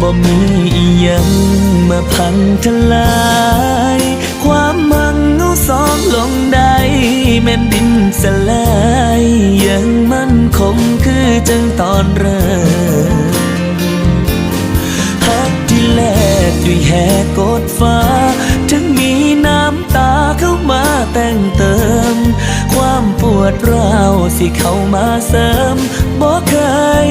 บ่มีอีหยังมาพังทลาย ความมังเงาสองลงได้แม่นดินสลายยังมั่นคงคือจังตอนเริ่มฮักที่แลกด้วยแหกกดฟ้า ถึงมีน้ำตาเข้ามาแต่งเติม ความปวดร้าวสิเข้ามาเสริมบอกเคย